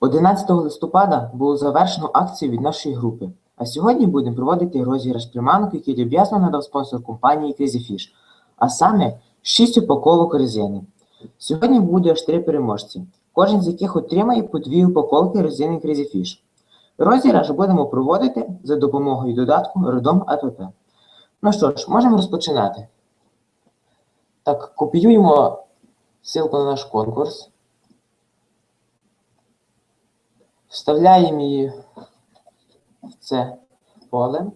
11 листопада було завершено акцію від нашої групи, а сьогодні будемо проводити розіграш приманок, який люб'язно надав спонсор компанії Crazy Fish, а саме 6 упаковок резини. Сьогодні буде аж три переможці, кожен з яких отримає по дві упаковки резини Crazy Fish. Розіграш будемо проводити за допомогою додатку Родом АПП. Ну що ж, можемо розпочинати. Так, копіюємо ссылку на наш конкурс. Вставляємо її в це поле.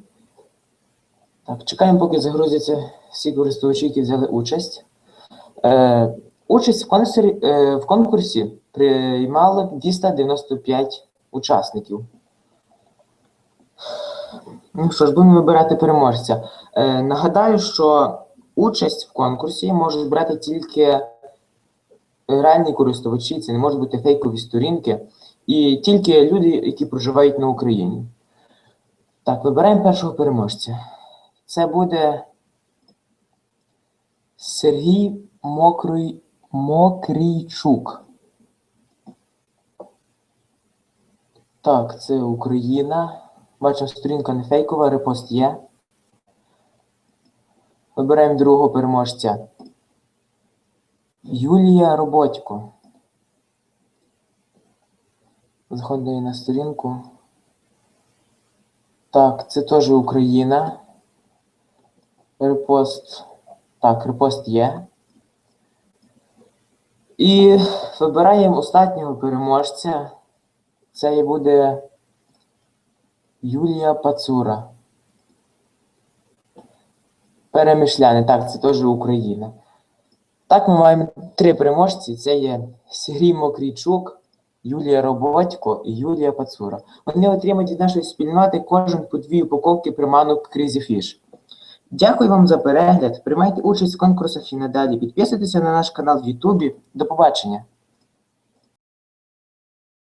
Так, чекаємо, поки загрузяться всі користувачі, які взяли участь. Е, участь в конкурсі, е, в конкурсі приймало 295 учасників. Ну що ж, будемо вибирати переможця. Е, нагадаю, що участь в конкурсі можуть брати тільки реальні користувачі, це не можуть бути фейкові сторінки, і тільки люди, які проживають на Україні. Так, вибираємо першого переможця. Це буде Сергій Мокрий, Мокрійчук. Так, це Україна. Бачимо, сторінка не фейкова, репост є. Вибираємо другого переможця. Юлія Роботько. Заходимо на сторінку. Так, це теж Україна. Репост. Так, репост є. І вибираємо останнього переможця. Це і буде Юлія Пацура. Перемишляни, так, це теж Україна. Так, ми маємо три переможці. Це є Сергій Мокрійчук, Юлія Роботько і Юлія Пацура. Вони отримають від нашої спільноти кожен по дві упаковки приманок Crazy Fish. Дякую вам за перегляд. Приймайте участь в конкурсах і надалі. Підписуйтеся на наш канал в Ютубі. До побачення!